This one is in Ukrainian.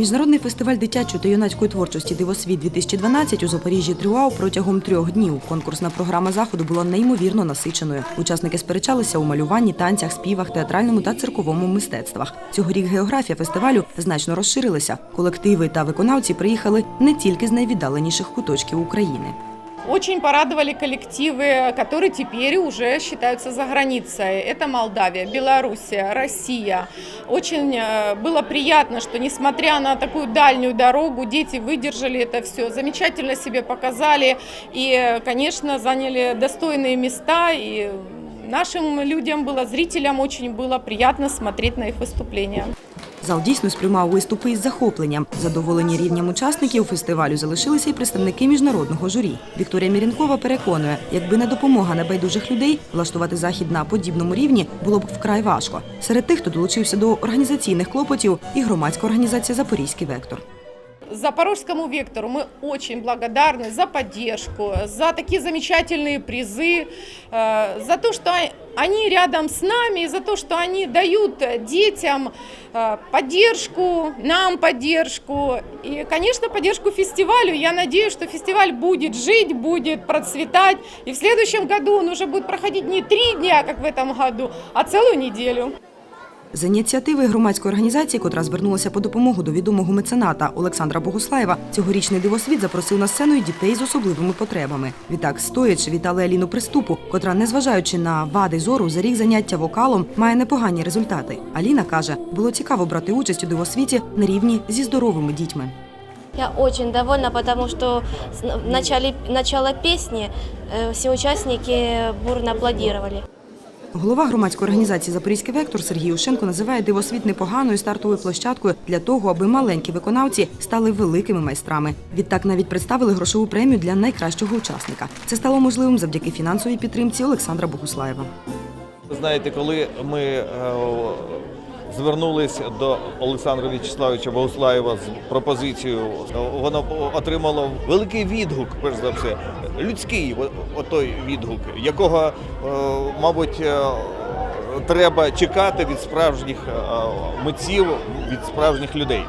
Міжнародний фестиваль дитячої та юнацької творчості Дивосвіт 2012 у Запоріжжі тривав протягом трьох днів. Конкурсна програма заходу була неймовірно насиченою. Учасники сперечалися у малюванні, танцях, співах, театральному та цирковому мистецтвах. Цьогорік географія фестивалю значно розширилася. Колективи та виконавці приїхали не тільки з найвіддаленіших куточків України. Очень порадовали коллективы, которые теперь уже считаются за границей. Это Молдавия, Белоруссия, Россия. Очень э, было приятно, что несмотря на такую дальнюю дорогу, дети выдержали это все, замечательно себе показали и, э, конечно, заняли достойные места. И нашим людям было, зрителям очень было приятно смотреть на их выступления. Зал дійсно сприймав виступи із захопленням. Задоволені рівнем учасників фестивалю залишилися й представники міжнародного журі. Вікторія Мірінкова переконує, якби не допомога небайдужих людей, влаштувати захід на подібному рівні було б вкрай важко. Серед тих, хто долучився до організаційних клопотів, і громадська організація Запорізький вектор. Запорожскому вектору мы очень благодарны за поддержку, за такие замечательные призы, э, за то, что они рядом с нами, и за то, что они дают детям э, поддержку, нам поддержку и, конечно, поддержку фестивалю. Я надеюсь, что фестиваль будет жить, будет процветать, и в следующем году он уже будет проходить не три дня, как в этом году, а целую неделю. За ініціативи громадської організації, котра звернулася по допомогу до відомого мецената Олександра Богуслаєва, цьогорічний дивосвіт запросив на сцену й дітей з особливими потребами. Відтак, стоячи, вітали Аліну Приступу, котра, незважаючи на вади зору, за рік заняття вокалом має непогані результати. Аліна каже, було цікаво брати участь у дивосвіті на рівні зі здоровими дітьми. Я очень довольна, потому что в начале начала песни э, все участники бурно аплодировали. Голова громадської організації Запорізький вектор Сергій Ушенко називає дивосвіт непоганою стартовою площадкою для того, аби маленькі виконавці стали великими майстрами. Відтак навіть представили грошову премію для найкращого учасника. Це стало можливим завдяки фінансовій підтримці Олександра Богуслаєва. Знаєте, коли ми звернулися до Олександра В'ячеславовича Богуслаєва з пропозицією, воно отримало великий відгук, перш за все, людський отой відгук, якого, е, мабуть, е, треба чекати від справжніх е, митців, від справжніх людей.